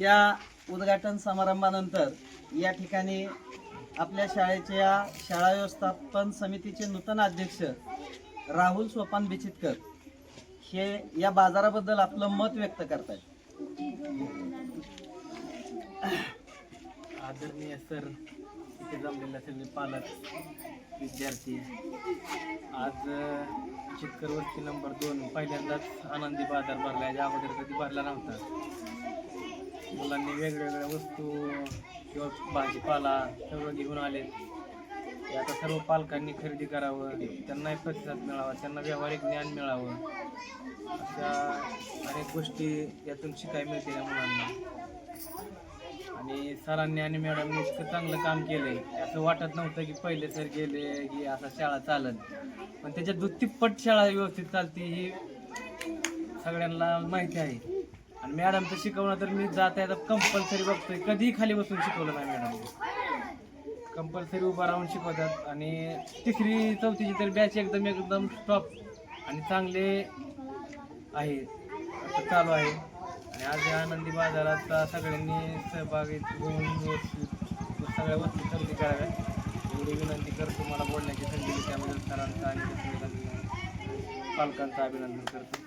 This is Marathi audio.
या उद्घाटन समारंभानंतर या ठिकाणी आपल्या शाळेच्या शाळा व्यवस्थापन समितीचे नूतन अध्यक्ष राहुल सोपान बिचितकर हे या बाजाराबद्दल आपलं मत व्यक्त करतात आदरणीय सर इथे जमलेले सगळे पालक विद्यार्थी आज चितकर वस्ती नंबर दोन पहिल्यांदाच आनंदी बाजार भरला याच्या अगोदर कधी भरला नव्हता. मुलांनी वेगवेगळ्या वस्तू किंवा भाजीपाला सगळं घेऊन आले. ते आता सर्व पालकांनी खरेदी करावं त्यांनाही प्रतिसाद मिळावा त्यांना व्यावहारिक ज्ञान मिळावं. अशा अनेक गोष्टी यातून शिकायला मिळते या मुलांना. आणि सरांनी आणि मॅडमनी इतकं चांगलं काम केलं आहे असं वाटत नव्हतं की पहिले सर गेले की असा शाळा चालत पण त्याच्यात दुत्तिप्पट शाळा व्यवस्थित चालते ही सगळ्यांना माहिती आहे. आणि मॅडमचं शिकवणं तर मी जाता येता कंपल्सरी बघतोय. कधीही खाली बसून शिकवलं नाही मॅडम कंपल्सरी उभं राहून शिकवतात. आणि तिसरी चौथीची तर बॅच एकदम एकदम टॉप आणि चांगले आहे असं चालू आहे. आणि आज या आनंदी बाजारात सगळ्यांनी सहभागी होऊन सगळ्या वस्तू खरेदी कराव्यात. एवढी विनंती करतो. मला बोलण्याची संधी त्याबद्दल सरांचा आणि पालकांचं अभिनंदन करतो.